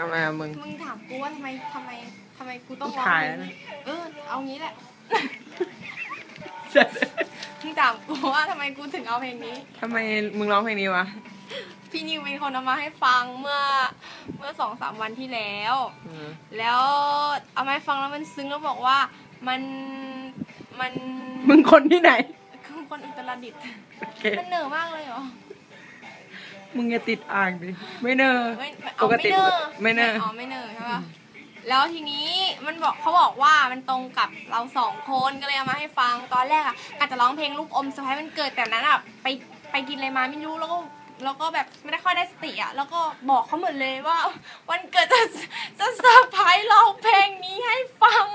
ทำไมอะมึงมึงถามกูว่าทำไมทำไมทำไมกูต้องกูร้องถ่ายเพลแล้วงนะ นี้เออ เอางี้แหละ มึงถามกูว่าทำไมกูถึงเอาเพลงนี้ ทำไมมึงร้องเพลงนี้วะพี่นิวเป็นคนเอามาให้ฟังเมื่อเมื่อสองสามวันที่แล้ว อืมแล้วเอามาให้ฟังแล้วมันซึ้งแล้วบอกว่ามันมันมึงคนที่ไหนคือคนอุตรดิตถ์โอเคมันเหนื่อยมากเลยเหรอ มึงอย่าติดอ่างดิไม่เนอะไม่ปเอากไม่ติเนอไม่เนอะอ๋อไม่เนอใช่ปะแล้วทีนี้มันบอกเขาบอกว่ามันตรงกับเราสองคนก็เลยเอามาให้ฟังตอนแรกอะอาจจะร้องเพลงลูกอมสะพายมันเกิดแต่นั้นอะไปไปกินอะไรมาไม่รู้แล้วก็แล้วก็แบบไม่ได้ค่อยได้สติอะแล้วก็บอกเขาหมดเลยว่า วันเกิดจะจะเซอร์ไพรส์ร้องเพลงนี้ให้ฟัง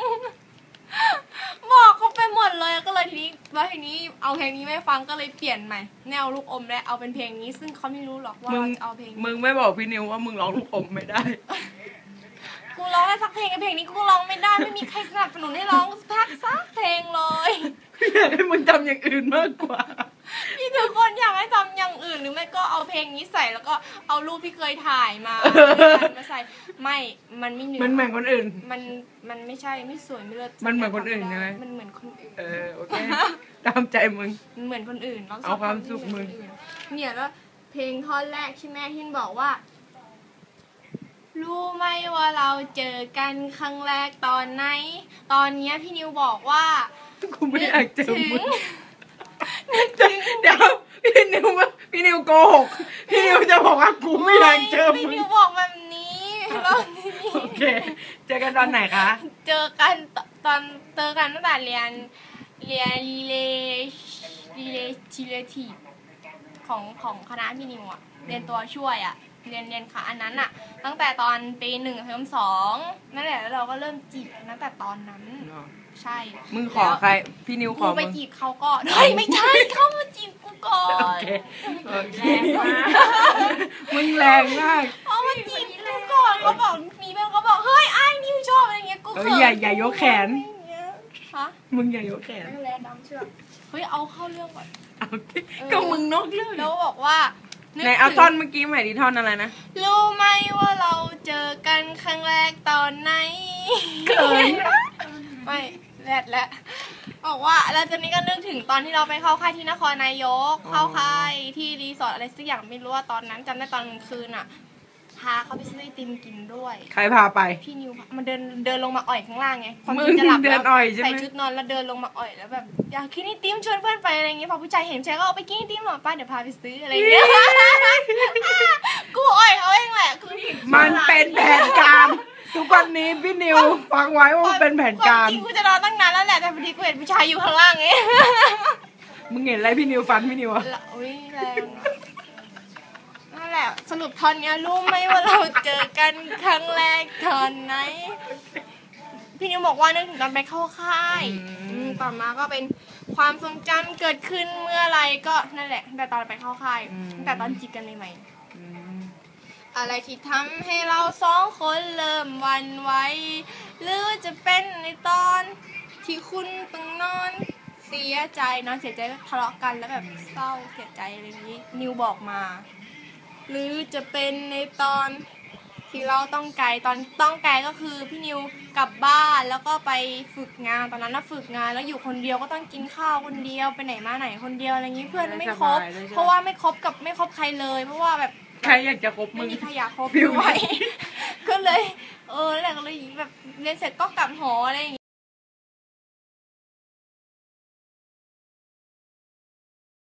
บอกเขาไปหมดเลยก็เลยทีนี้แล้วที นี้เอาเพลงนี้ไม่ฟังก็เลยเปลี่ยนใหม่แนวลูกอมและเอาเป็นเพลงนี้ ซึ่งเขาไม่รู้หรอกว่ามึงเราจะเอาเพลงนี้มึงไม่บอกพี่นิวว่ามึงร้องลูกอมไม่ได้ กูร้องได้สักเพลงไอ้เพลงนี้กูร้องไม่ได้ไม่มีใครสนับสนุนให้ร้องสักสักเพลงเลยอยากให้มึงทำอย่างอื่นมากกว่าพี่ ทุกคนอยากให้ทำอย่างอื่นหรือไม่ก็เอาเพลงนี้ใส่แล้วก็เอารูปที่เคยถ่ายมามาใส่ไม่มันไม่เหนือมันเหมือนคนอื่น มันมันไม่ใช่ไม่สวยไม่เลิศมันเหมือนคนอื่นใช่ไหมมันเหมือนคนอื่นเออโอเคตามใจมึงมันเหมือนคนอื่นเราชเอาอบความทำที่สุขเหมึงอนคนอื่นเนี่ยแล้วเพลงท่อนแรกที่แม่ทินบอกว่ารู้ไหมว่าเราเจอกันครั้งแรกตอนไหน ตอนเนี้ยพี่นิวบอกว่ากูไม่อยากเจอนึมึกงถึง เดี๋ยวพี่นิวว่าพี่นิวโกหกพี่นิวจะบอกว่ากูไม่อยากเจอพี่มึงนิวบอกแบบนี้รอบนี้โอเค เจอกันตอนไหนคะ เจอกันตตอนเจอกันตั้งแต่เรียนเรียนรีเลรีเลทีเลทีของของคณะพี่นิวอะเรียนตัวช่วยอะเรียนเรียนค่ะอันนั้นอะตั้งแต่ตอนปีหนึ่งเทอมสองนั่นแหละแล้วเราก็เริ่มจีบกันตั้งแต่ตอนนั้น ใช่มึงขอใคร พี่นิวขกูอไปมึงจีบเขาก่อนเฮ้ยไม่ใช่เขามาจีบกูก่อโอนเคโอเคมึงแรงมากเขามาจีบกูก่อนเขาบอกมีเพื่อนเขาบอกเฮ้ยไอ้นิวชอบอะไรเงี้ยกูเอ้ยเขินอย่าอย่ายกแขนอะไรเงี้ยฮะมึงอย่ายกแขนไม่แล้วดำเชือกเฮ้ยเอาเข้าเรื่องก่อนเอาดิก็มึงนอกเรื่องแล้วบอกว่านึกไหนเอาถึงท่อนเมื่อกี้ใหม่ดิท่อนอะไรนะรู้ไหมว่าเราเจอกันครั้งแรกตอนไหน เขินไม่ แรดแล้วบอกว่าแล้วตอนนี้ก็นึกถึงตอนที่เราไปเข้าค่ายที่นครนายก เข้าค่ายที่รีสอร์ทอะไรสักอย่างไม่รู้ว่าตอนนั้นจำได้ตอนกลางคืนอะ พาเขาไปซื้อไอติมกินด้วย ใครพาไป พี่นิวมันเดินเดินลงมาอ่อยข้างล่างไงความมึจริงจะหลับเดิแล้ว นอ่อยใช่ไหม ใส่ชุดนอนแล้วเดินลงมาอ่อยแล้วแบบอยากกินไอติมชวนเพื่อนไปอะไรเงี้ยพอผู้ชายเห็นผู้ชายก็เอาไปกินไอติมหรอป้าเดี๋ยวพาไปซื้ออะไรเงี้ย กูอ่อยเขาเองแหละคือมันเป็นแผนการ ทุกวันนี้พี่นิวฟังไว้ว่ามันเป็นแผนการควมจริงกูจะนอนตั้งนานแล้วแหละแต่พอดีกูเห็นผู้ชายอยู่ข้างล่างไงมึงเห็นอะไรพี่นิวฟันพี่นิวอะละอุ้ยแรงอะนั่นแหละสรุปท่อนเนี้ยรู้ไหมว่าเราเจอกันครั้งแรกตอนไหน พี่นิวบอกว่านึกถึงตอนไปเข้าค่ายอืมต่อมาก็เป็นความทรงจำเกิดขึ้นเมื่อไหรก็นั่นแหละตั้งแต่ตอนไปเข้าค่ายตั้งแต่ตอนจีบกันใหม่ๆอืม อะไรที่ทำให้เราสองคนเริ่มหวันไหวหรือว่าจะเป็นในตอนที่คุณต้องนอน เสียใจนอนเสียใจก็ทะเลาะกันแล้วแบบเศร้าเสียใจอะไรอย่างนี้นิวบอกมา หรือจะเป็นในตอนที่เราต้องไกลตอนต้องไกลก็คือพี่นิวกลับบ้านแล้วก็ไปฝึกงานตอนนั้นน่ะฝึกงานแล้วอยู่คนเดียวก็ต้องกินข้าวคนเดียวไปไหนมาไหนคนเดียวอะไรอย่างนี้เพื่อนไม่ครบเพราะว่าไม่คบกับไม่คบใครเลย เพราะว่าแบบ ใครอยากจะคบมึไม่ง มีใครอยากคบฟิลด้วยก็เลย เออแล้วก็เลยแบบเรียนเสร็จก็กลับหออะไรอย่างงี้